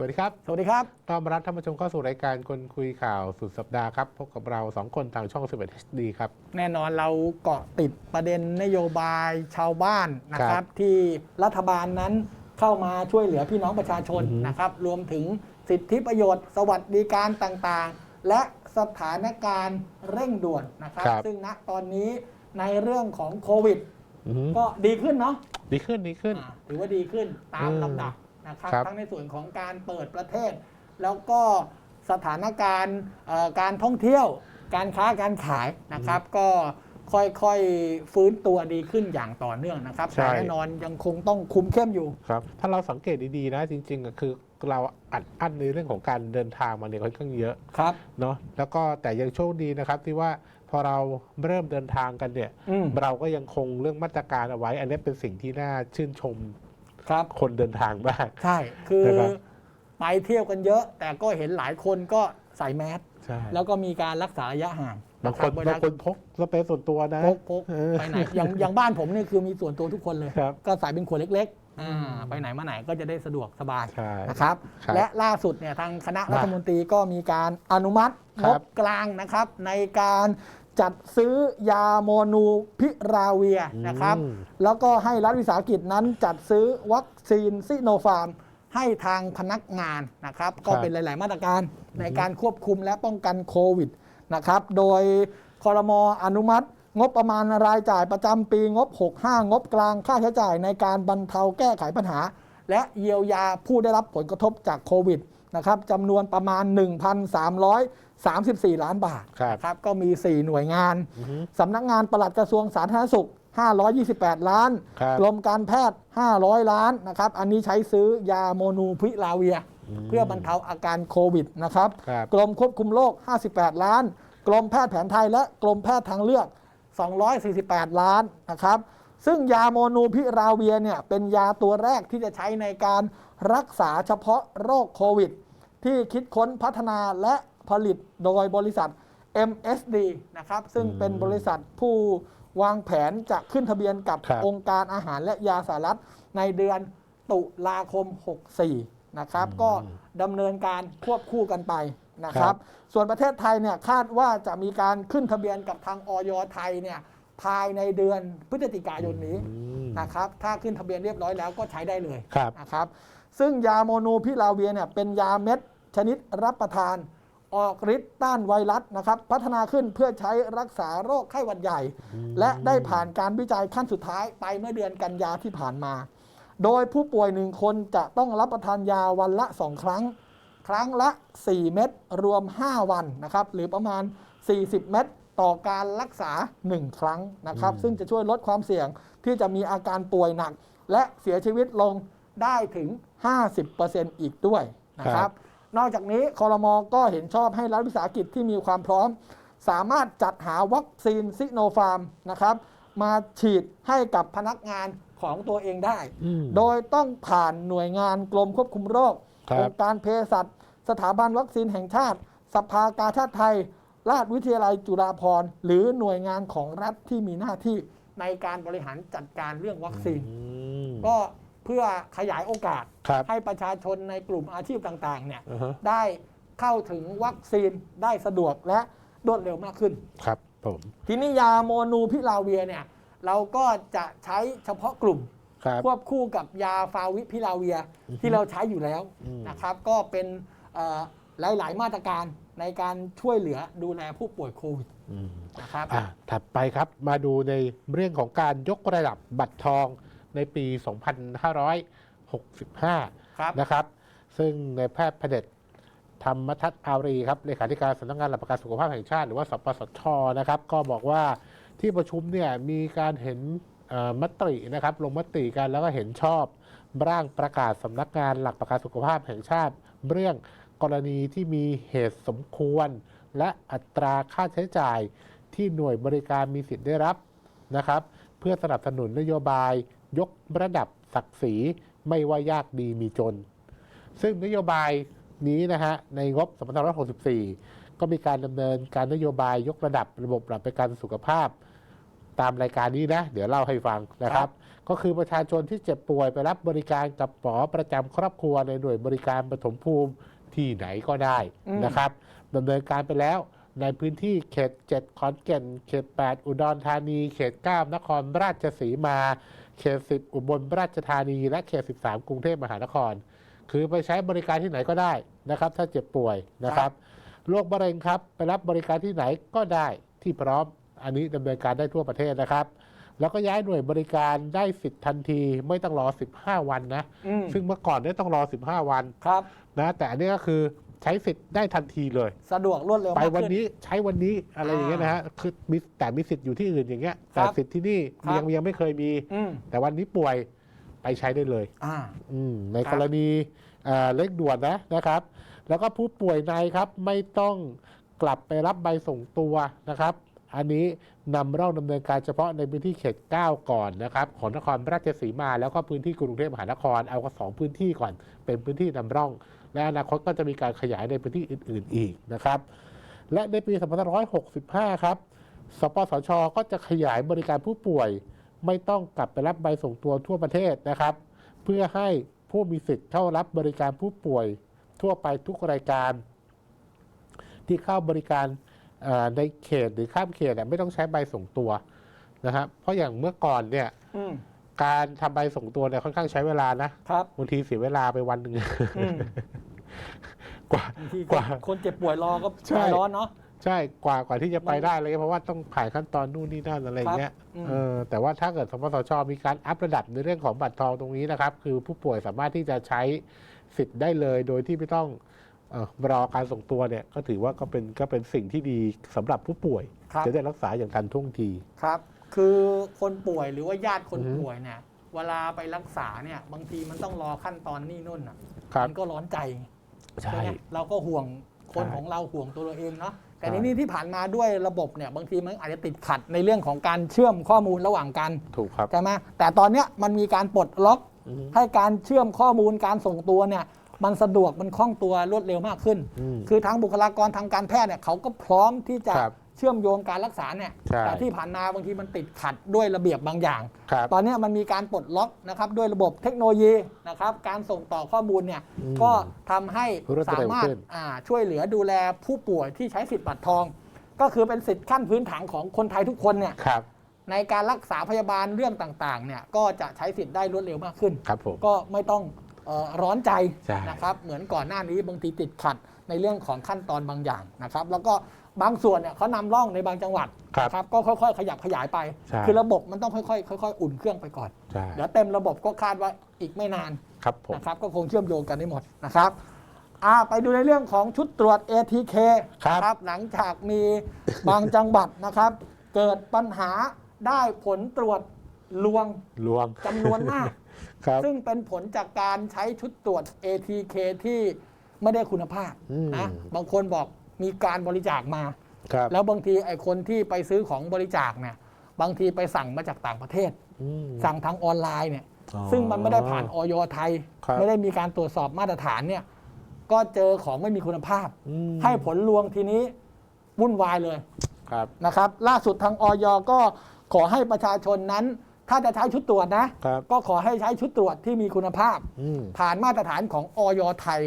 วัสดีครับ สวัสดีครับต้อนรับท่านผู้ชมเข้าสู่รายการคนคุยข่าวสุดสัปดาห์ครับ พบกับเราสองคนทางช่อง 11 HD ครับ แน่นอนเราเกาะติดประเด็นนโยบายชาวบ้านนะคครัรับบที่รัฐบาลนั้นเข้ามาช่วยเหลือพี่น้องประชาชนอือฮึนะครับ รวมถึงสิทธิประโยชน์ สวัสดิการต่างๆ และสถานการณ์เร่งด่วนนะครับครับซึ่งณตอนนี้ในเรื่องของโควิดอือหือก็ดีขึ้นเนาะดีขึ้นดีขึ้นอ่าถือว่าดีขึ้นตามอืมลำดับ นะครับครับทั้งในส่วนของการเปิดประเทศ แล้วก็สถานการณ์เอ่อการท่องเที่ยว การค้าการขายนะครับ ก็ค่อยๆฟื้นตัวดีขึ้นอย่างต่อเนื่องนะครับใช่ แต่แน่นอนยังคงต้องคุมเข้มอยู่ ครับถ้าเราสังเกตดีๆนะจริงๆอะคือเราอัดอั้นในเรื่องของการเดินทางมาเนี่ยค่อนข้างเยอะครับ เนาะแล้วก็แต่ยังโชคดีนะครับที่ว่าพอเราเริ่มเดินทางกันเนี่ย อืม เราก็ยังคงเรื่องมาตรการเอาไว้ อันนี้เป็นสิ่งที่น่าชื่นชม ครับ คนเดินทางมาก ใช่ คือนะครับ ไปเที่ยวกันเยอะ แต่ก็เห็นหลายคนก็ใส่แมสใช่แล้วก็มีการรักษาระยะห่างบางคนเวบาลางคนพกสเปรย์ส่วนตัวนะ พกพกเออไปไหนอย่างอย่างบ้านผมนี่คือมีส่วนตัวทุกคนเลย ครับ ก็ใส่เป็นขวดเล็กๆอ่าไปไหนมาไหนก็จะได้สะดวกสบาย ใช่ นะครับครับและล่าสุดเนี่ยทางคณะมารัฐมนตรีก็มีการอนุมัติครังบบกลางนะครับในการ จัดซื้อยาโมนูพิราเวียนะครับอืมแล้วก็ให้รัฐวิสาหกิจนั้นจัดซื้อวัคซีนซิโนฟาร์ม ให้ทางพนักงานนะครับ ก็เป็นหลาย ๆ มาตรการในการควบคุมและป้องกันโควิดนะครับ โดยคอรมออนุมัติ งบประมาณรายจ่ายประจำปีงบ 65 งบกลางค่าใช้จ่ายในการบรรเทาแก้ไขปัญหา และเยียวยาผู้ได้รับผลกระทบจากโควิดนะครับจำนวนประมาณ 1,334 ล้านบาทครับนะครับก็มี 4 หน่วยงานอือฮึสำนักงานปลัดกระทรวงสาธารณสุข 528 ล้านครับกรมการแพทย์ 500 ล้านนะครับ อันนี้ใช้ซื้อยาโมนูพิลาเวียมเพื่อบรรเทาอาการโควิดนะครับครับกรมควบคุมโรค 58 ล้าน กรมแพทย์แผนไทยและกรมแพทย์ทางเลือก 248 ล้านนะครับซึ่งยาโมนูพิราเวียเนี่ยเป็นยาตัวแรกที่จะใช้ในการรักษาเฉพาะโรคโควิด ที่คิดค้นพัฒนาและ ผลิตโดยบริษัท MSD นะครับซึ่งเป็นบริษัทผู้วางแผนจะขึ้นทะเบียนกับครับ องค์การอาหารและยาสหรัฐในเดือนตุลาคม 64 นะครับ ก็ดำเนินการควบคู่กันไปนะคครัรับบส่วนประเทศไทยเนี่ยคาดว่าจะมีการขึ้นทะเบียนกับทางออยไทยเนี่ยภายในเดือนพฤศจิกายนนี้อืมนะครับ ถ้าขึ้นทะเบียนเรียบร้อยแล้วก็ใช้ได้เลยครับ นะครับ ซึ่งยาโมนูพิลาเวียเนี่ยเป็นยาเม็ดชนิดรับประทาน ออกฤทธิ์ต้านไวรัสนะครับ พัฒนาขึ้นเพื่อใช้รักษาโรคไข้หวัดใหญ่ และได้ผ่านการวิจัยขั้นสุดท้ายไปเมื่อเดือนกันยาที่ผ่านมา โดยผู้ป่วยหนึ่งคนจะต้องรับประทานยาวันละ 2 ครั้ง ครั้งละ 4 เม็ดรวม 5 วันนะครับ หรือประมาณ 40 เม็ดต่อการรักษา 1 ครั้งนะครับ ซึ่งจะช่วยลดความเสี่ยงที่จะมีอาการป่วยหนัก และเสียชีวิตลงได้ถึง 50%อีกด้วยนะคครัรับบ นอกจากนี้คอรมอก็เห็นชอบให้รัฐวิสาหกิจที่มีความพร้อม สามารถจัดหาวัคซีนซิโนฟาร์มนะครับ มาฉีดให้กับพนักงานของตัวเองได้อืมโดยต้องผ่านหน่วยงานกรมควบคุมโรคครับองค์การเภสัชสถาบันวัคซีนแห่งชาติ สภากาชาติไทย ราชวิทยาลัยจุฬาภรณ์ หรือหน่วยงานของรัฐที่มีหน้าที่ในการบริหารจัดการเรื่องวัคซีนอืมก็เพื่อขยายโอกาสครับให้ประชาชนในกลุ่มอาชีพต่างๆเนี่ยอือฮะ ได้เข้าถึงวัคซีนได้สะดวกและรวดเร็วมากขึ้น ครับผมทีนี้ยาโมนูพิลาเวียเนี่ยเราก็จะใช้เฉพาะกลุ่ม ครับ ควบคู่กับยาฟาวิพิลาเวียที่เราใช้อยู่แล้วอืม นะครับ ก็เป็นเอ่อหลาย ๆ มาตรการในการช่วยเหลือดูแลผู้ป่วยโควิดอืมนะครับ อะถัดไปครับมาดูในเรื่องของการยกระดับบัตรทอง ในปี 2565ครับนะครับ ซึ่งในแพทย์พเด็จธรรมทัศน์อารีครับเลขาธิการสำนักงานหลักประกันสุขภาพแห่งชาติ หรือว่าสปสชนะครับ ก็บอกว่าที่ประชุมเนี่ยมีการเห็นเอ่อมตินะครับ ลงมติกันแล้วก็เห็นชอบร่างประกาศสำนักงานหลักประกันสุขภาพแห่งชาติ เรื่องกรณีที่มีเหตุสมควร และอัตราค่าใช้จ่ายที่หน่วยบริการมีสิทธิ์ได้รับนะครับ เพื่อสนับสนุนนโยบาย ยกระดับศักดิ์ศรีไม่ว่ายากดีมีจน ซึ่งนโยบายนี้นะฮะในงบ2564 ก็มีการดำเนินการนโยบายยกระดับระบบหลักประกันสุขภาพ ตามรายการนี้นะ เดี๋ยวเล่าให้ฟังนะครับ ก็คือประชาชนที่เจ็บป่วยไปรับบริการกับหมอประจำครอบครัวในหน่วยบริการปฐมภูมิที่ไหนก็ได้อืมนะครับดำเนินการไปแล้วในพื้นที่เขต 7 ขอนแก่น เขต 8 อุดรธานี เขต 9 นครราชสีมา เขต10อุบลราชธานี และเขต13กรุงเทพมหานคร คือไปใช้บริการที่ไหนก็ได้นะครับ ถ้าเจ็บป่วยนะครับโรคมะเร็งครับไปรับบริการที่ไหนก็ได้ที่พร้อมอันนี้ดำเนินการได้ทั่วประเทศนะครับ แล้วก็ย้ายหน่วยบริการได้สิทธิ์ทันทีไม่ต้องรอ 15 วันนะอืมซึ่งเมื่อก่อนเนี่ยต้องรอ 15 วันครับนะแต่อันนี้ก็คือ ใช้สิทธิ์ได้ทันทีเลย สะดวกรวดเร็วไปมากวันขึ้นนี้ใช้วันนี้อะไรอย่างเงี้ยนะฮะคือมีแต่มีสิทธิ์อยู่ที่อื่นอย่างเงี้ยแต่ครับสิทธิ์ที่นี่ครับยังยังไม่เคยมี อืม แต่วันนี้ป่วยไปใช้ได้เลย อ่า อืมในครับกรณีเอ่อเล็กด่วนนะนะครับ แล้วก็ผู้ป่วยในครับไม่ต้องกลับไปรับใบส่งตัวนะครับ อันนี้นำร่องดำเนินการเฉพาะในพื้นที่เขต 9 ก่อนนะครับ ของนครราชสีมาแล้วก็พื้นที่กรุงเทพมหานครเอาก็สองพื้นที่ก่อน เป็นพื้นที่นำร่อง และอนาคตก็จะมีการขยายในพื้นที่อื่น ๆ อีกนะครับ และในปี2565 ครับ สปสช ก็จะขยายบริการผู้ป่วย ไม่ต้องกลับไปรับใบส่งตัวทั่วประเทศนะครับ เพื่อให้ผู้มีสิทธิ์เข้ารับบริการผู้ป่วยทั่วไปทุกรายการ ที่เข้าบริการในเขตหรือข้ามเขตไม่ต้องใช้ใบส่งตัวนะครับ เพราะอย่างเมื่อก่อนเนี่ย การทำใบส่งตัวเนี่ยค่อนข้างใช้เวลานะครับบางทีเสียเวลาไปวันหนึ่งอืมกว่าบางทีกว่า คนเจ็บป่วยรอก็ใช่ใจร้อนเนาะใช่กว่ากว่าที่จะไปมันได้เลยเพราะว่าต้องผ่านขั้นตอนนู่นนี่นั่นอะไรอย่างเงี้ยอืมเออแต่ว่าถ้าเกิดสปสชมีการอัประดับในเรื่องของบัตรทองตรงนี้นะครับ คือผู้ป่วยสามารถที่จะใช้สิทธิ์ได้เลยโดยที่ไม่ต้องเอ่อรอการส่งตัวเนี่ยก็ถือว่าก็เป็นก็เป็นสิ่งที่ดีสำหรับผู้ป่วยครับจะได้รักษาอย่างทันท่วงทีครับ คือคนป่วยหรือว่าญาติคนอือฮึ ป่วยเนี่ย เวลาไปรักษาเนี่ย บางทีมันต้องรอขั้นตอนนี่นู่นอะครับมันก็ร้อนใจใช่ ไหมเราก็ห่วงคนใช่ของเราห่วงตัวเราเองเนาะแต่ใช่ในนี้ที่ผ่านมาด้วยระบบเนี่ย บางทีมันอาจจะติดขัดในเรื่องของการเชื่อมข้อมูลระหว่างกันถูกครับใช่ไหมแต่ตอนเนี้ยมันมีการปลดล็อก อืมให้การเชื่อมข้อมูลการส่งตัวเนี่ย มันสะดวกมันคล่องตัวรวดเร็วมากขึ้น อืม คือทางบุคลากรทางการแพทย์เนี่ยเขาก็พร้อมที่จะครับเชื่อมโยงการรักษาเนี่ยใช่แต่ที่ผ่านมาบางทีมันติดขัดด้วยระเบียบบางอย่าง ครับตอนเนี้ยมันมีการปลดล็อกนะครับด้วยระบบเทคโนโลยีนะครับการส่งต่อข้อมูลเนี่ยอืมก็ทำให้รวดสาเร็วมารถขึ้น อ่าช่วยเหลือดูแลผู้ป่วยที่ใช้สิทธิ์บัตรทอง ก็คือเป็นสิทธิ์ขั้นพื้นฐานของคนไทยทุกคนเนี่ยครับ ในการรักษาพยาบาลเรื่องต่างๆเนี่ยก็จะใช้สิทธิ์ได้รวดเร็วมากขึ้น ครับผม ก็ไม่ต้องเอ่อร้อนใจใช่นะครับ เหมือนก่อนหน้านี้บางทีติดขัดในเรื่องของขั้นตอนบางอย่างนะครับ แล้วก็ บางส่วนเนี่ยเขานำร่องในบางจังหวัดครับนะครับก็ค่อยๆ ขยับขยายไป ใช่ คือระบบมันต้องค่อยๆค่อยๆอุ่นเครื่องไปก่อน ใช่เดี๋ยวเต็มระบบก็คาดว่าอีกไม่นานครับผมนะครับก็คงเชื่อมโยงกันได้หมดนะครับอ่าไปดูในเรื่องของชุดตรวจ ATK ครับหลังจากมีบางจังหวัดนะครับ เกิดปัญหาได้ผลตรวจลวงลวงจำนวนมาก ครับ ซึ่งเป็นผลจากการใช้ชุดตรวจ ATK ที่ไม่ได้คุณภาพอืมนะบางคนบอก มีการบริจาคมา ครับแล้วบางทีไอ้คนที่ไปซื้อของบริจาคเนี่ยบางทีไปสั่งมาจากต่างประเทศ อืม สั่งทางออนไลน์เนี่ยอ๋อซึ่งมันไม่ได้ผ่านออยไทย ครับ ไม่ได้มีการตรวจสอบมาตรฐานเนี่ยก็เจอของไม่มีคุณภาพ อืมให้ผลลวงทีนี้วุ่นวายเลย ครับ นะครับล่าสุดทางออยก็ขอให้ประชาชนนั้น ถ้าจะใช้ชุดตรวจนะ ครับ ก็ขอให้ใช้ชุดตรวจที่มีคุณภาพ อืมผ่านมาตรฐานของออยไทย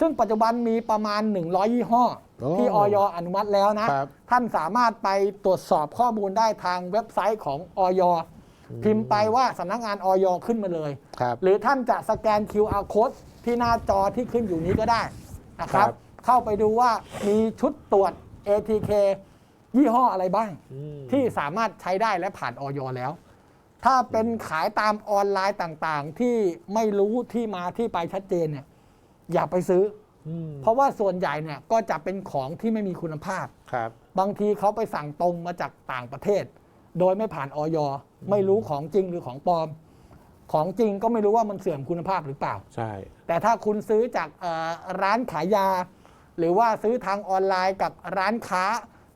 ซึ่งปัจจุบันมีประมาณ 100 ยี่ห้อโอ้ ที่ออยอนุมัติแล้วนะ ครับ ท่านสามารถไปตรวจสอบข้อมูลได้ทางเว็บไซต์ของออยพิมพ์ไปว่าสำนักงานออยขึ้นมาเลย ครับ หรือท่านจะสแกน QR code ที่หน้าจอที่ขึ้นอยู่นี้ก็ได้นะครับครับเข้าไปดูว่ามีชุดตรวจ ATK ยี่ห้ออะไรบ้าง อืม ที่สามารถใช้ได้และผ่านออยแล้ว ถ้าเป็นขายตามออนไลน์ต่างๆ ที่ไม่รู้ที่มาที่ไปชัดเจนเนี่ยอย่าไปซื้อ อืมเพราะว่าส่วนใหญ่เนี่ยก็จะเป็นของที่ไม่มีคุณภาพ ครับ บางทีเขาไปสั่งตรงมาจากต่างประเทศ โดยไม่ผ่านออยไม่รู้ของจริงหรือของปลอม ของจริงก็ไม่รู้ว่ามันเสื่อมคุณภาพหรือเปล่า ใช่ แต่ถ้าคุณซื้อจากเอ่อร้านขายยา หรือว่าซื้อทางออนไลน์กับร้านค้า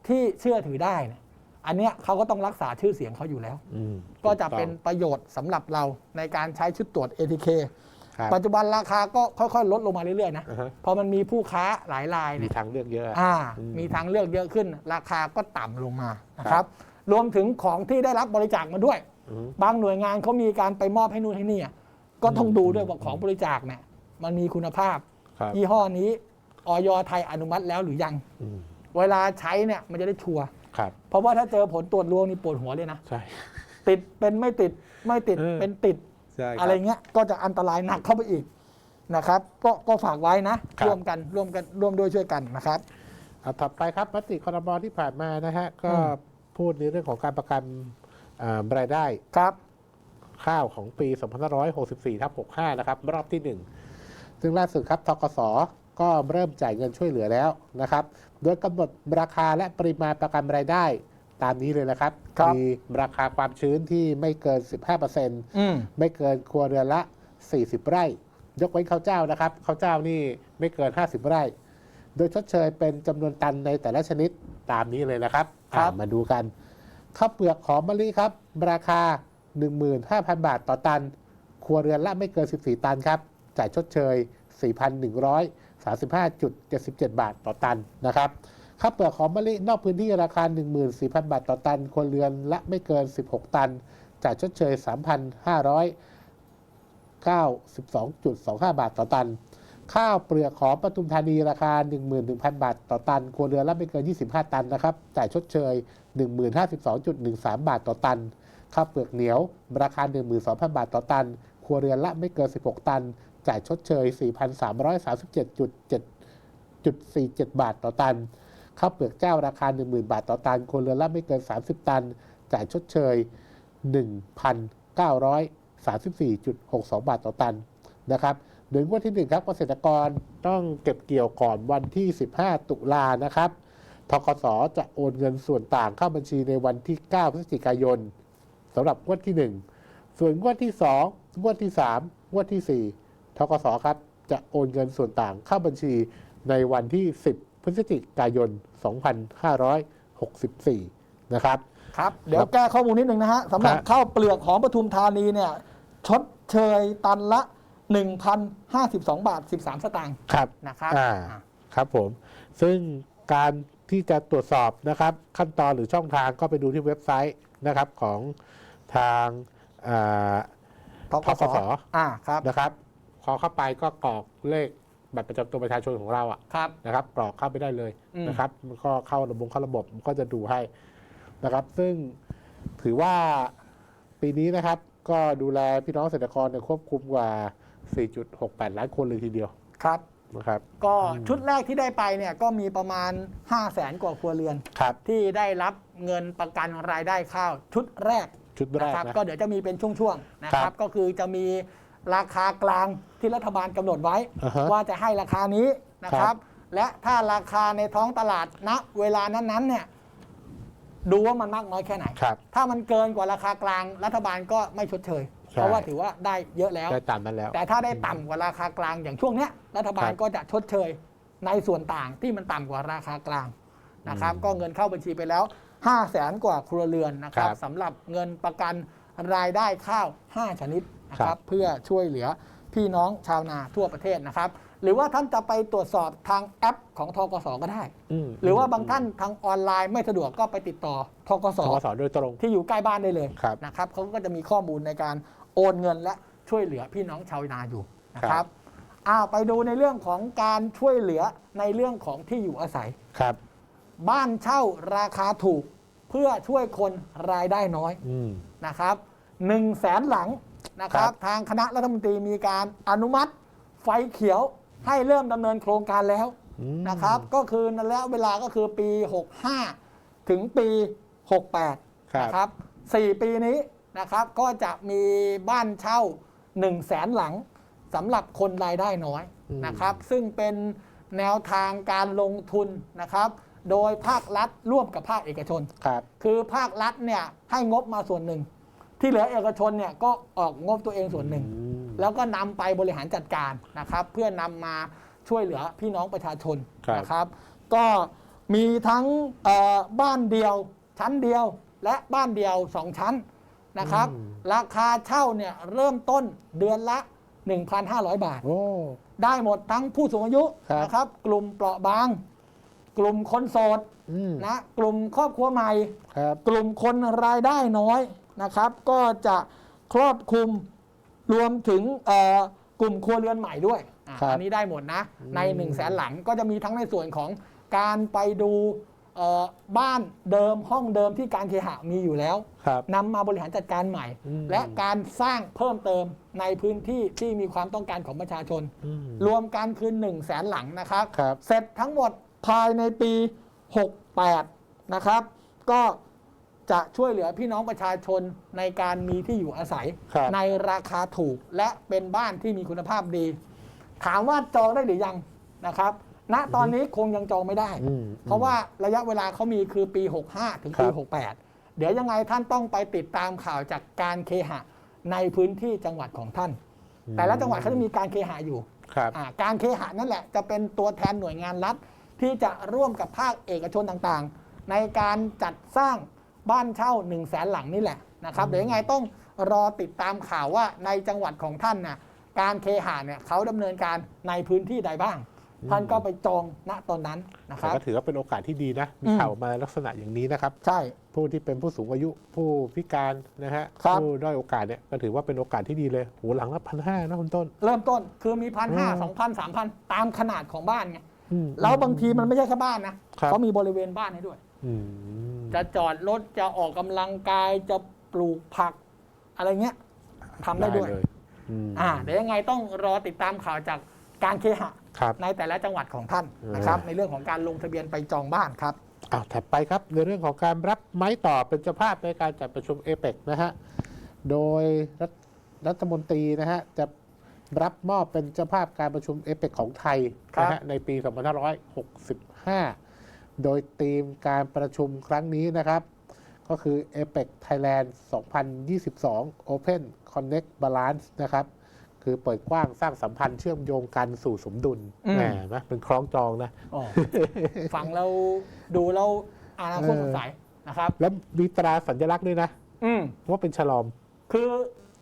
ที่เชื่อถือได้เนี่ยอันเนี้ยเขาก็ต้องรักษาชื่อเสียงเขาอยู่แล้ว อืมก็จะเป็นถูประโยชน์สำหรับเราในการใช้ชุดตรวจ ATK ต้อง ครับปัจจุบันราคาก็ค่อยๆ ลดลงมาเรื่อยๆนะอ่าฮะ พอมันมีผู้ค้าหลายรายมีเนี่ย ทางเลือกเยอะ อ่าอืมมีทางเลือกเยอะขึ้น ราคาก็ต่ำลงมานะครับรวมถึงของที่ได้รับบริจาคมาด้วย อืม บางหน่วยงานเขามีการไปมอบให้นู่นให้นี่อะก็ต้องดูด้วยว่าของบริจาคเนี่ยมันมีคุณภาพ ครับยี่ห้อนี้ออยไทยอนุมัติแล้วหรือยัง อืมเวลาใช้เนี่ยมันจะได้ชัวร์ครับ เพราะว่าถ้าเจอผลตรวจลวงนี่ปวดหัวเลยนะ ใช่ ติดเป็นไม่ติดไม่ติดเออ เป็นติด ใช่คบอะไรเงี้ยก็จะอันตรายหนักเข้าไปอีกนะครับก็ก็ฝากไว้นะครับร่วมกันร่วมกันร่วมด้วยช่วยกันนะครับ อะถัดไปครับมติคอรมอที่ผ่านมานะฮะก็อืม พูดในเรื่องของการประกันอ่ารายได้ครับ ข้าวของปี 2564ทับ65 นะครับ รอบที่ 1 ซึ่งล่าสุดครับทกสก็เริ่มจ่ายเงินช่วยเหลือแล้วนะครับ โดยกำหนดราคาและปริมาณประกันรายได้ ตามนี้เลยนะครับ ครับ มีราคาความชื้นที่ไม่เกิน 15%อืม ไม่เกินครัวเรือนละ 40 ไร่ ยกเว้นข้าวเจ้านะครับข้าวเจ้านี่ไม่เกิน 50 ไร่ โดยชดเชยเป็นจำนวนตันในแต่ละชนิดตามนี้เลยนะครับครับ อะมาดูกันข้าวเปลือกหอมมะลิครับ ราคา 15,000 บาทต่อตัน ครัวเรือนละไม่เกิน 14 ตันครับ จ่ายชดเชย 4,135.77 บาทต่อตันนะครับ ข้าวเปลือกหอมมะลินอกพื้นที่ราคา 14,000 บาทต่อตันครัวเรือนละไม่เกิน 16 ตันจ่ายชดเชย 3,592.25 บาทต่อตัน ข้าวเปลือกหอมปทุมธานีราคา 11,000 บาทต่อตันครัวเรือนละไม่เกิน 25 ตันนะครับจ่ายชดเชย 1052.13 บาทต่อตัน ข้าวเปลือกเหนียว ราคา 12,000 บาทต่อตันครัวเรือนละไม่เกิน 16 ตัน จ่ายชดเชย 4,337.7.47 บาทต่อตัน ข้าวเปลือกเจ้าราคา 10,000 บาทต่อตันครัวเรือนละไม่เกิน 30 ตัน จ่ายชดเชย 1,934.62 บาทต่อตันนะครับโดยงวดที่ 1 ครับเกษตรกรต้องเก็บเกี่ยวก่อนวันที่ 15 ตุลานะครับทกสจะโอนเงินส่วนต่างเข้าบัญชีในวันที่ 9 พฤศจิกายนสำหรับงวดที่ 1 ส่วนงวดที่ 2 งวดที่ 3 งวดที่ 4ทกสครับจะโอนเงินส่วนต่างเข้าบัญชีในวันที่ 10 ฤศจิกายน 2564 นะครับ ครับ เดี๋ยวแก้ข้อมูลนิดนึงนะฮะสำหรับครับข้าวเปลือกหอมปทุมธานีเนี่ยชดเชยตันละ 1,052 บาท 13 สตางค์ครับนะครับอ่าอะครับผม ซึ่งการที่จะตรวจสอบนะครับ ขั้นตอนหรือช่องทางก็ไปดูที่เว็บไซต์นะครับของทางอ่าทกทกสสอ่าครับนะครับ พอเข้าไปก็กรอกเลข บัตรประจำตัวประชาชนของเราอะครับ นะครับกรอกเข้าไปได้เลยอืม นะครับมันก็เข้าระบบเข้าระบบมันก็จะดูให้นะครับ ซึ่งถือว่าปีนี้นะครับ ก็ดูแลพี่น้องเกษตรกรเนี่ยควบคุมกว่า 4.68 ล้านคนเลยทีเดียวครับ นะครับก็ชุดแรกที่ได้ไปเนี่ยก็มีประมาณ 5 0 0แสนกว่าครัวเรือน ครับ ที่ได้รับเงินประกันรายได้ข้าวชุดแรกชุดแรนะกครับ นะ ก็เดี๋ยวจะมีเป็นช่วงๆนะคครัรับบ ก็คือจะมี ราคากลางที่รัฐบาลกำหนดไว้ อ่าฮะว่าจะให้ราคานี้นะคครัรับ บ และถ้าราคาในท้องตลาดณเวลานั้นๆเนี่ยดูว่ามันมากน้อยแค่ไหน ครับ ถ้ามันเกินกว่าราคากลางรัฐบาลก็ไม่ชดเชย ใช่ เพราะว่าถือว่าได้เยอะแล้ว ได้ตามนั้นแล้ว แต่ถ้าได้ต่ำกว่าราคากลางอย่างช่วงเนี้ยรัฐบาลครับก็จะชดเชยในส่วนต่างที่มันต่ำกว่าราคากลางนะครับอืมก็เงินเข้าบัญชีไปแล้ว 5 0 0แสนกว่าครัวเรือนนะครับครับ สำหรับเงินประกันรายได้ข้าว 5 ชนิด นะคครัรับบเพื่อช่วยเหลือพี่น้องชาวนาทั่วประเทศนะครับ หรือว่าท่านจะไปตรวจสอบทางแอปของทกสก็ได้มหรือว่าบางท่านทางออนไลน์ไม่สะดวกก็ไปติดต่อทกสทกสโดยตรงที่อยู่ใกล้บ้านได้เลยครับนะครับเขาก็จะมีข้อมูลในการโอนเงินและช่วยเหลือพี่น้องชาวนาอยู่นะคครัรับบอ้าวไปดูในเรื่องของการช่วยเหลือในเรื่องของที่อยู่อาศัยครับ บ้านเช่าราคาถูกเพื่อช่วยคนรายได้น้อยอืมนะครับหนึ่งแสนหลัง นะครับครับ ทางคณะรัฐมนตรีมีการอนุมัติไฟเขียวให้เริ่มดำเนินโครงการแล้วอืมนะครับ ก็คือนั่นแล้วเวลาก็คือปี 65 ถึงปี 68 ครับ นะครับสี่ปีนี้นะครับก็จะมีบ้านเช่า 1 0 0 0 0แสนหลังสำหรับคนรายได้น้อยอืม นะครับ ซึ่งเป็นแนวทางการลงทุนนะครับ โดยภาครัฐร่วมกับภาคเอกชน ครับ คือภาครัฐเนี่ยให้งบมาส่วนหนึ่ง ที่เหลือเอกชนเนี่ยก็ออกงบตัวเองส่วนหนึ่งอืมแล้วก็นำไปบริหารจัดการนะครับ เพื่อนำมาช่วยเหลือพี่น้องประชาชนครับ นะครับ ก็มีทั้งเอ่อบ้านเดียวชั้นเดียวและบ้านเดียวสองชั้นนะครับ ราคาเช่าเนี่ยเริ่มต้นเดือนละ 1,500 บาท โอ้ ได้หมดทั้งผู้สูงอายุครับ นะครับ กลุ่มเปราะบาง กลุ่มคนโสดอืมนะกลุ่มครอบครัวใหม่ ครับ กลุ่มคนรายได้น้อย นะครับ ก็จะครอบคลุมรวมถึงเอ่อกลุ่มครัวเรือนใหม่ด้วยอะครับ อันนี้ได้หมดนะ ใน1นึ่งแสนหลังก็จะมีทั้งในส่วนของการไปดูเอ่อบ้านเดิมห้องเดิมที่การเคหะมีอยู่แล้ว ครับ นำมาบริหารจัดการใหม่ อืม และการสร้างเพิ่มเติมในพื้นที่ที่มีความต้องการของประชาชน อืม รวมกันคือ1นึ่งแสนหลังนะครับ ครับ เสร็จทั้งหมดภายในปี 68 นะครับ ก็ จะช่วยเหลือพี่น้องประชาชนในการมีที่อยู่อาศัย ครับ ในราคาถูกและเป็นบ้านที่มีคุณภาพดี ถามว่าจองได้หรือยังนะครับ ณตอนนี้คงยังจองไม่ได้ อืม เพราะว่าระยะเวลาเขามีคือปี 65 ถึงปี ครับ 68 เดี๋ยวยังไงท่านต้องไปติดตามข่าวจากการเคหะในพื้นที่จังหวัดของท่าน แต่ละจังหวัดเขาจะมีการเคหะอยู่ ครับ อ่าการเคหะนั่นแหละจะเป็นตัวแทนหน่วยงานรัฐ ที่จะร่วมกับภาคเอกชนต่างๆ ในการจัดสร้าง บ้านเช่า1นึ่งแสนหลังนี่แหละนะครับเดี๋ยวยังไงต้องรอติดตามข่าวว่าในจังหวัดของท่านน่ะการเคหะเนี่ยเขาดำเนินการในพื้นที่ใดบ้าง ท่านก็ไปจองณตอนนั้นนะคแต่รับก็ถือว่าเป็นโอกาสที่ดีนะ มีอืมข่าวมาลักษณะอย่างนี้นะครับ ใช่ผู้ที่เป็นผู้สูงอายุผู้พิการนะฮะครับผู้ด้อยโอกาสเนี่ยก็ถือว่าเป็นโอกาสที่ดีเลยโหหลังละพันห้านะคุณต้น เริ่มต้นคือมีพันห้าอืมสองพันสามพันตามขนาดของบ้านไงอืมแล้วบางทีมันไม่ใช่แค่บ้านนะครับเขามีบริเวณบ้านให้ด้วยอืม จะจอดรถจะออกกำลังกายจะปลูกผัก อะไรเงี้ยทำได้ด้วย เลยอืมอ่าเดี๋ยวยังไงต้องรอติดตามข่าวจากการเคหะ ครับ ในแต่ละจังหวัดของท่านนะครับ อืม ในเรื่องของการลงทะเบียนไปจองบ้านครับ อ้าวถัดไปครับในเรื่องของการรับไม้ต่อเป็นเจ้าภาพในการจัดประชุมเอเปกนะฮะ โดยรัฐรัฐมนตรีนะฮะ จะรับมอบเป็นเจ้าภาพการประชุมเอเปกของไทยครับนะฮะในปี 2565 โดยธีมการประชุมครั้งนี้นะครับ ก็คือ APEC Thailand 2022 Open Connect Balance นะครับ คือเปิดกว้างสร้างสัมพันธ์เชื่อมโยงกันสู่สมดุลอืม แหมนะเป็นคล้องจองนะ อ๋อ ฟังเราดูเราอนาคตสดใสนะครับ แล้วมีตราสัญลักษณ์ด้วยนะ อืม ว่าเป็นฉลอม คือ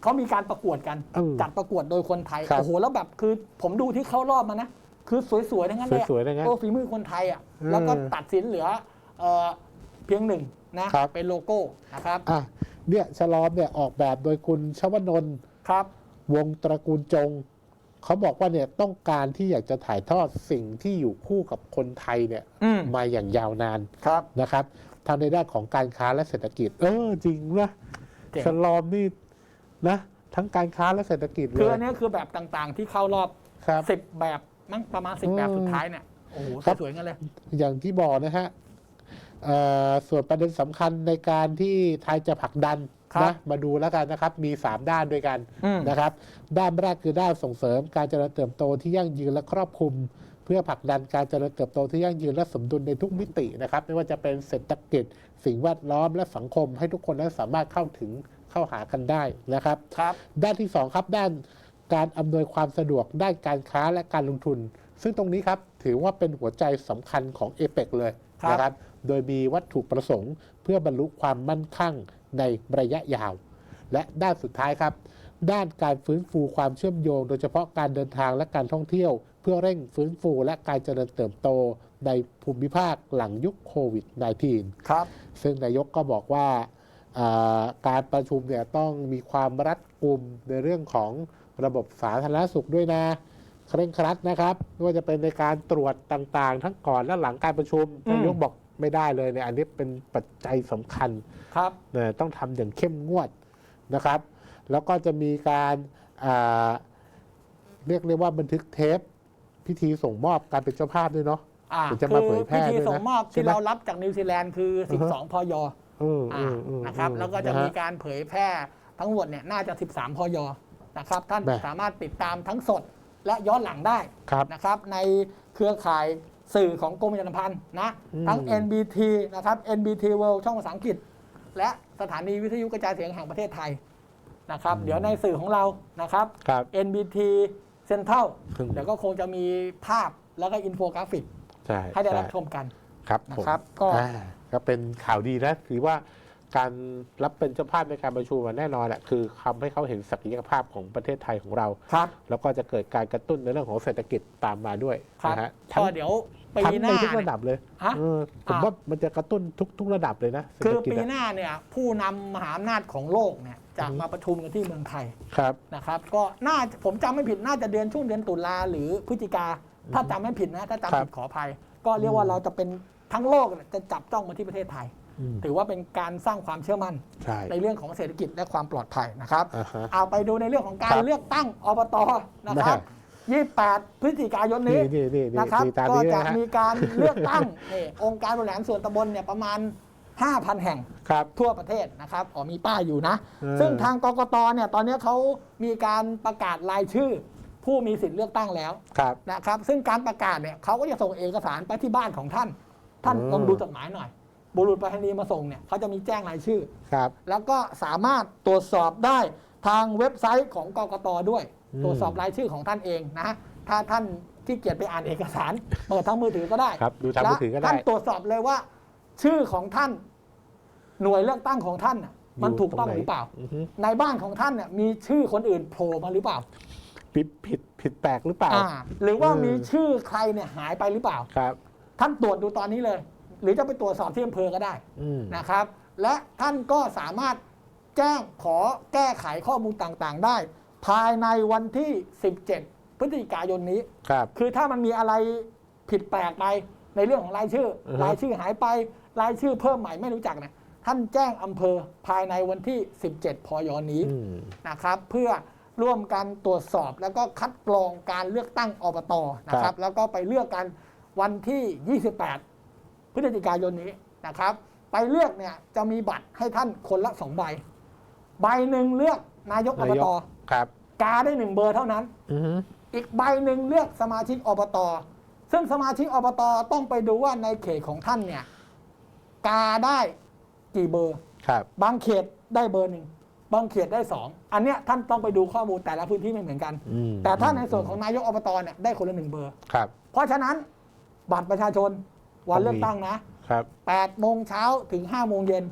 เขามีการประกวดกัน อืมจัดประกวดโดยคนไทย ครับ โอ้โห แล้วแบบคือผมดูที่เข้ารอบมานะ คือสวยๆทั้งนั้นเลยอะสวยๆทั้งนั้นโอ้ฝีมือคนไทยอะอืมแล้วก็ตัดสินเหลือเอ่อเพียงหนึ่งนะครับ เป็นโลโก้นะครับอะเนี่ยฉลอมเนี่ยออกแบบโดยคุณชวนนท์ครับ วงตระกูลจงเขาบอกว่าเนี่ยต้องการที่อยากจะถ่ายทอดสิ่งที่อยู่คู่กับคนไทยเนี่ยอืมมาอย่างยาวนานครับนะครับทั้งในด้านของการค้าและเศรษฐกิจ เออจริงนะเจ๋งฉลอมนี่นะทั้งการค้าและเศรษฐกิจเลคือยอันนี้คือแบบต่างๆ ที่เข้ารอบครับสิบแบบ มั้งประมาณสิบอืมแบบสุดท้ายเนี่ยโอ้โหครับ สวยๆกันเลย อย่างที่บอกนะฮะเอ่อส่วนประเด็นสำคัญในการที่ไทยจะผลักดันครับนะมาดูแล้วกันนะครับ มี 3 ด้านด้วยกันอืม นะครับ ด้านแรกคือด้านส่งเสริมการเจริญเติบโตที่ยั่งยืนและครอบคลุม เพื่อผลักดันการเจริญเติบโตที่ยั่งยืนและสมดุลในทุกมิตินะครับ ไม่ว่าจะเป็นเศรษฐกิจ สิ่งแวดล้อมและสังคม ให้ทุกคนนั้นสามารถเข้าถึงเข้าหากันได้นะครับ ครับ ด้านที่สองครับด้าน การอำนวยความสะดวกด้านการค้าและการลงทุน ซึ่งตรงนี้ครับถือว่าเป็นหัวใจสำคัญของเอเปกเลยครับ นะครับ โดยมีวัตถุประสงค์ เพื่อบรรลุความมั่นคั่งในระยะยาว และด้านสุดท้ายครับ ด้านการฟื้นฟูความเชื่อมโยง โดยเฉพาะการเดินทางและการท่องเที่ยว เพื่อเร่งฟื้นฟูและการเจริญเติบโตในภูมิภาคหลังยุคโควิด -19 ครับ ซึ่งนายกก็บอกว่าอ่าการประชุมเนี่ยต้องมีความรัดกุมในเรื่องของ ระบบสาธารณสุขด้วยนะเคร่งครัดนะครับไม่ว่าจะเป็นในการตรวจต่างๆ ทั้งก่อนและหลังการประชุมอืมนายกบอกไม่ได้เลยเนี่ยอันนี้เป็นปัจจัยสำคัญครับเนี่ยต้องทำอย่างเข้มงวดนะครับ แล้วก็จะมีการอ่าเรียกเรียกว่าบันทึกเทป พิธีส่งมอบการเป็นเจ้าภาพด้วยเนาะอ่าเดี๋ยวจะมาเผยแพร่พิธีด้วยนะส่งมอบใช่ที่ไหมเรารับจากนิวซีแลนด์คือ 12 พยอืมอ่าอืมอืมนะครับอืมแล้วก็จะนฮมีการเผยแพร่ทั้งหมดเนี่ยน่าจะ 13 พย นะครับ ท่านแม่สามารถติดตามทั้งสดและย้อนหลังได้ครับ นะครับ ในเครือข่ายสื่อของกรมประชาสัมพันธ์นะ อืม ทั้ง NBT นะครับ NBT World ช่องภาษาอังกฤษ และสถานีวิทยุกระจายเสียงแห่งประเทศไทยนะครับ เดี๋ยวในสื่อของเรานะครับ ครับ NBT Central อืมเดี๋ยวก็คงจะมีภาพแล้วก็อินโฟกราฟิก ใช่ให้ได้รับช่ชมกัน ครับนะผมครับก็ อ่าก็เป็นข่าวดีนะถือว่า การรับเป็นเจ้าภาพในการประชุมอะแน่นอนแหละคือทำให้เขาเห็นศักยภาพของประเทศไทยของเรา ครับ แล้วก็จะเกิดการกระตุ้นในเรื่องของเศรษฐกิจตามมาด้วยครับนะฮะก็เดี๋ยวปีทั้งหในน้าทุกเนี่ระยดับเลยฮะ เออผมอะว่ามันจะกระตุ้นทุกทุกระดับเลยนะเศรษคือฐกิจปีอะหน้าเนี่ยผู้นำมหาอำนาจของโลกเนี่ยจะอือฮึมาประชุมกันที่เมืองไทยครับ นะครับ ก็น่าผมจำไม่ผิดน่าจะเดือนช่วงเดือนตุลาหรือพฤศจิกาถ้าจำไม่ผิดนะถ้าจำผิดขออภัย ก็เรียกว่าเราจะเป็นทั้งโลกเนี่ยจะจับจ้องมาที่ประเทศไทยอืม ถือว่าเป็นการสร้างความเชื่อมั่นใช่ในเรื่องของเศรษฐกิจและความปลอดภัยนะครับอ่าฮะเอาไปดูในเรื่องของการครับเลือกตั้งอบตนะครับ28 พฤศจิกายนนี่นี้นี่นี่นี่นะครับนี่ตามก็นี้จะนะฮะมีการเลือกตั้งนี่องค์การบริหารส่วนตำบลเนี่ยประมาณ 5,000 แห่งครับทั่วประเทศนะครับอ๋อมีป้ายอยู่นะเออซึ่งทางกกตเนี่ยตอนนี้เขามีการประกาศรายชื่อผู้มีสิทธิ์เลือกตั้งแล้วครับนะครับ ซึ่งการประกาศเนี่ยเขาก็จะส่งเอกสารไปที่บ้านของท่าน ท่านอืมลองดูจดหมายหน่อย บุรุษไปรษณีย์มาส่งเนี่ยเขาจะมีแจ้งรายชื่อ ครับ แล้วก็สามารถตรวจสอบได้ทางเว็บไซต์ของกกตด้วย อืม ตรวจสอบรายชื่อของท่านเองนะถ้าท่านที่เกียจไปอ่านเอกสารเปิดทั้งมือถือก็ได้ครับ ดูทางมือถือก็และได้ ท่านตรวจสอบเลยว่า ชื่อของท่าน หน่วยเลือกตั้งของท่านน่ะมันถูกต้องหรือเปล่า อือฮึในบ้านของท่านเนี่ยมีชื่อคนอื่นโผล่มาหรือเปล่าผิดผิดผิดแปลกหรือเปล่า อ่า หรือว่าเออ มีชื่อใครเนี่ยหายไปหรือเปล่า ครับ ท่านตรวจดูตอนนี้เลย หรือจะไปตรวจสอบที่อำเภอก็ได้อืมนะครับ และท่านก็สามารถแจ้งขอแก้ไขข้อมูลต่างๆ ได้ ภายในวันที่ 17 พฤศจิกายนนี้ ครับ คือถ้ามันมีอะไรผิดแปลกไปในเรื่องของรายชื่ออือฮะรายชื่อหายไปรายชื่อเพิ่มใหม่ไม่รู้จักเนี่ยท่านแจ้งอำเภอภายในวันที่ 17 พยนี้อืมนะครับ เพื่อร่วมกันตรวจสอบแล้วก็คัดกรองการเลือกตั้งอบตนะคครัรับบแล้วก็ไปเลือกกันวันที่ 28 พฤศจิกายนนี้นะครับ ไปเลือกเนี่ยจะมีบัตรให้ท่านคนละสองใบ ใบหนึ่งเลือกนายกอบนายตก ครับกาได้หนึ่งเบอร์เท่านั้น อือฮึอีกใบหนึ่งเลือกสมาชิกอบต ซึ่งสมาชิกอบตต้องไปดูว่าในเขตของท่านเนี่ย กาได้กี่เบอร์ ครับ บางเขตได้เบอร์หนึ่งบางเขตได้สองอันเนี้ยท่านต้องไปดูข้อมูลแต่ละพื้นที่ไม่เหมือนกัน อืมแต่ถ้าในส่วนของนายกอบตเนี่ยได้คนละหนึ่งเบอร์ ครับ เพราะฉะนั้นบัตรประชาชน วันต้องมีเลือกตั้งนะครับ8โมงเช้าถึง5โมงเย็น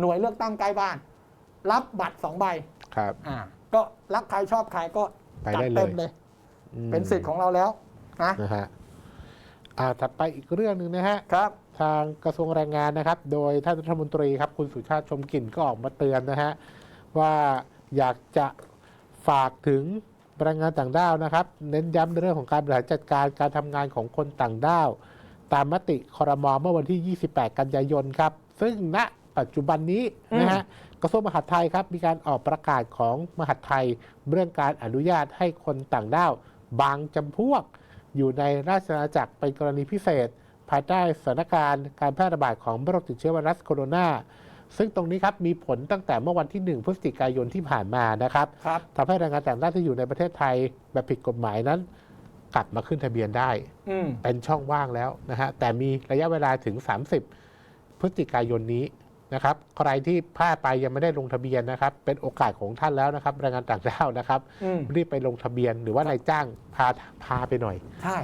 หน่วยเลือกตั้งใกล้บ้าน รับบัตรสองใบครับอ่าก็รักใครชอบใครก็ไปจัดได้เลยเต็มเลยอืมเป็นสิทธิ์ของเราแล้วนะนะฮะอ่าถัดไปอีกเรื่องหนึ่งนะฮะครับ ทางกระทรวงแรงงานนะครับ โดยท่านรัฐมนตรีครับคุณสุชาติชมกลิ่นก็ออกมาเตือนนะฮะว่าอยากจะฝากถึงแรงงานต่างด้าวนะครับ เน้นย้ำในเรื่องของการบริหารจัดการการทำงานของคนต่างด้าว ตามมติครมเมื่อวันที่ 28 กันยายนครับ ซึ่งณปัจจุบันนี้นะฮะกระทรวงมหาดไทยครับ มีการออกประกาศของมหาดไทย เรื่องการอนุญาตให้คนต่างด้าวบางจำพวก อยู่ในราชอาณาจักรเป็นกรณีพิเศษ ภายใต้สถานการณ์การแพร่ระบาดของโรคติดเชื้อไวรัสโคโรนาซึ่งตรงนี้ครับมีผลตั้งแต่เมื่อวันที่ 1 พฤศจิกายนที่ผ่านมานะครับครับทำให้แรงงานต่างด้าวที่อยู่ในประเทศไทยแบบผิดกฎหมายนั้น กลับมาขึ้นทะเบียนได้ อืมเป็นช่องว่างแล้วนะฮะแต่มีระยะเวลาถึง 30 พฤศจิกายนนี้นะครับใครที่พลาดไปยังไม่ได้ลงทะเบียนนะครับ เป็นโอกาสของท่านแล้วนะครับแรงงานต่างด้าวนะครับ อืมรีบไปลงทะเบียนหรือว่านายจ้างพาพาไปหน่อยใช่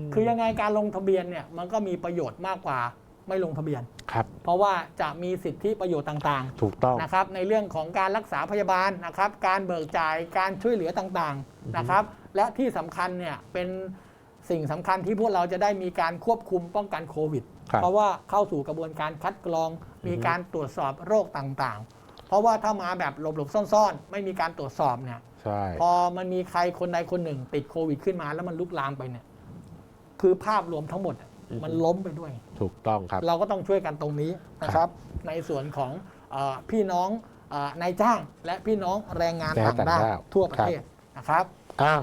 มคือยังไงการลงทะเบียนเนี่ยมันก็มีประโยชน์มากกว่าไม่ลงทะเบียน ครับ เพราะว่าจะมีสิทธิประโยชน์ต่างถูกต้อง ๆนะครับในเรื่องของการรักษาพยาบาลนะครับ การเบิกจ่ายการช่วยเหลือต่างๆนะครับ และที่สำคัญเนี่ยเป็นสิ่งสำคัญที่พวกเราจะได้มีการควบคุมป้องกันโควิด ครับเพราะว่าเข้าสู่กระบวนการคัดกรอง มีการตรวจสอบโรคต่างๆ เพราะว่าถ้ามาแบบหลบๆซ่อนๆ ไม่มีการตรวจสอบเนี่ยใช่พอมันมีใครคนใดคนหนึ่ง ติดโควิดขึ้นมาแล้วมันลุกลามไปเนี่ยคือภาพรวมทั้งหมดอะมันล้มไปด้วย ถูกต้องครับ เราก็ต้องช่วยกันตรงนี้นะครับ ในส่วนของเออพี่น้องเออนายจ้างและพี่น้องแรงงานแรงต่างงานต่างด้าวด้าวทั่วประเทศนะครับ อ้าว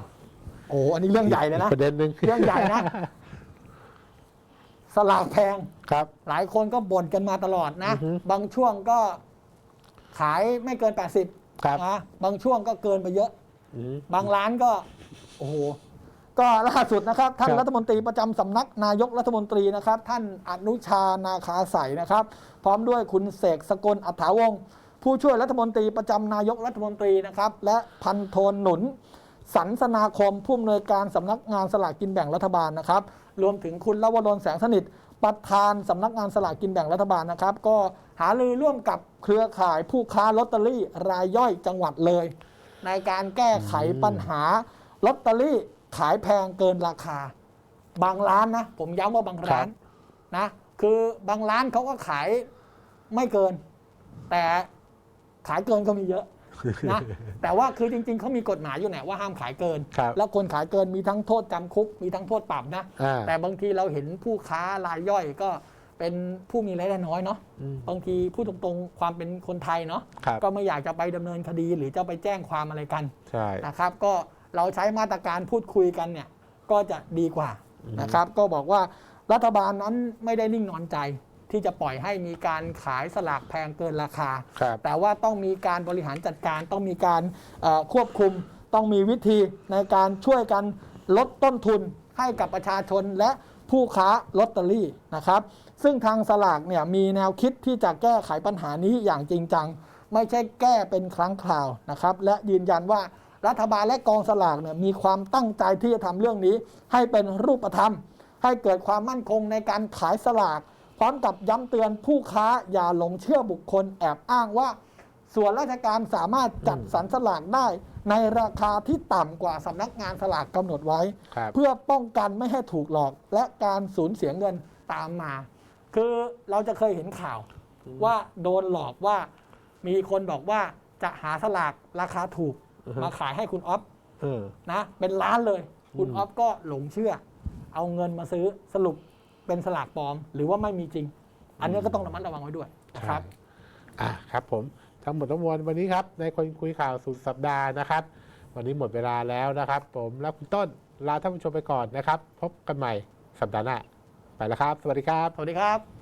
โอ้อันนี้เรื่องใหญ่เลยนะอีกประเด็นหนึ่งเรื่องใหญ่นะสลากแพงครับ หลายคนก็บ่นกันมาตลอดนะอือฮึบางช่วงก็ขายไม่เกิน 80ครับนะบางช่วงก็เกินไปเยอะอืมบางร้านก็ โอ้โหก็ล่าสุดนะครับ ท่านครับรัฐมนตรีประจำสำนักนายกรัฐมนตรีนะครับ ท่านอนุชานาคาใสนะครับ พร้อมด้วยคุณเสกสกลอัฏฐาวงศ์ผู้ช่วยรัฐมนตรีประจำนายกรัฐมนตรีนะครับ และพันโทนหนุน สันสนาคมผู้อำนวยการสำนักงานสลากกินแบ่งรัฐบาลนะครับ รวมถึงคุณลวรนแสงสนิทประธานสำนักงานสลากกินแบ่งรัฐบาลนะครับ ก็หารือร่วมกับเครือข่ายผู้ค้าลอตเตอรี่รายย่อยจังหวัดเลย ในการแก้ไขปัญหาลอตเตอรี่ขายแพงเกินราคา บางร้านนะ ผมย้ำว่าบางร้านนะ คือบางร้านเขาก็ขายไม่เกิน แต่ขายเกินก็มีเยอะ นะแต่ว่าคือจริง ๆเขามีกฎหมายอยู่เนี่ยว่าห้ามขายเกิน ครับแล้วคนขายเกินมีทั้งโทษจำคุก มีทั้งโทษปรับนะ อ่า แต่บางทีเราเห็นผู้ค้ารายย่อยก็เป็นผู้มีรายได้น้อยเนาะอืม บางทีพูดตรงๆความเป็นคนไทยเนาะครับ ก็ไม่อยากจะไปดำเนินคดีหรือจะไปแจ้งความอะไรกัน ใช่ นะครับก็เราใช้มาตรการพูดคุยกันเนี่ยก็จะดีกว่านะครับ ก็บอกว่ารัฐบาลนั้นไม่ได้นิ่งนอนใจ ที่จะปล่อยให้มีการขายสลากแพงเกินราคา ครับแต่ว่าต้องมีการบริหารจัดการต้องมีการเอ่อควบคุม ต้องมีวิธีในการช่วยกันลดต้นทุนให้กับประชาชนและผู้ค้าลอตเตอรี่นะครับ ซึ่งทางสลากเนี่ยมีแนวคิดที่จะแก้ไขปัญหานี้อย่างจริงจัง ไม่ใช่แก้เป็นครั้งคราวนะครับ และยืนยันว่ารัฐบาลและกองสลากเนี่ยมีความตั้งใจที่จะทำเรื่องนี้ ให้เป็นรูปธรรม ให้เกิดความมั่นคงในการขายสลาก พร้อมกับย้ำเตือนผู้ค้าอย่าหลงเชื่อบุคคลแอบอ้างว่า ส่วนราชการสามารถจัดสรรสลากได้ ในราคาที่ต่ำกว่าสำนักงานสลากกำหนดไว้ ครับ เพื่อป้องกันไม่ให้ถูกหลอก และการสูญเสียเงินตามมา คือเราจะเคยเห็นข่าว ว่าโดนหลอกว่ามีคนบอกว่าจะหาสลากราคาถูก อือฮึมาขายให้คุณอ๊อฟ เออ นะเป็นล้านเลย คุณอืมอ๊อฟก็หลงเชื่อ เอาเงินมาซื้อสรุป เป็นสลากปลอม หรือว่าไม่มีจริง อันนี้ก็ต้องระมัดระวังไว้ด้วยนะครับใช่อะครับผมทั้งหมดทั้งมวลวันนี้ครับในคนคุยข่าวสุดสัปดาห์นะครับ วันนี้หมดเวลาแล้วนะครับ ผมและคุณต้นลาท่านผู้ชมไปก่อนนะครับ พบกันใหม่สัปดาห์หน้าไปแล้วครับ สวัสดีครับ สวัสดีครับ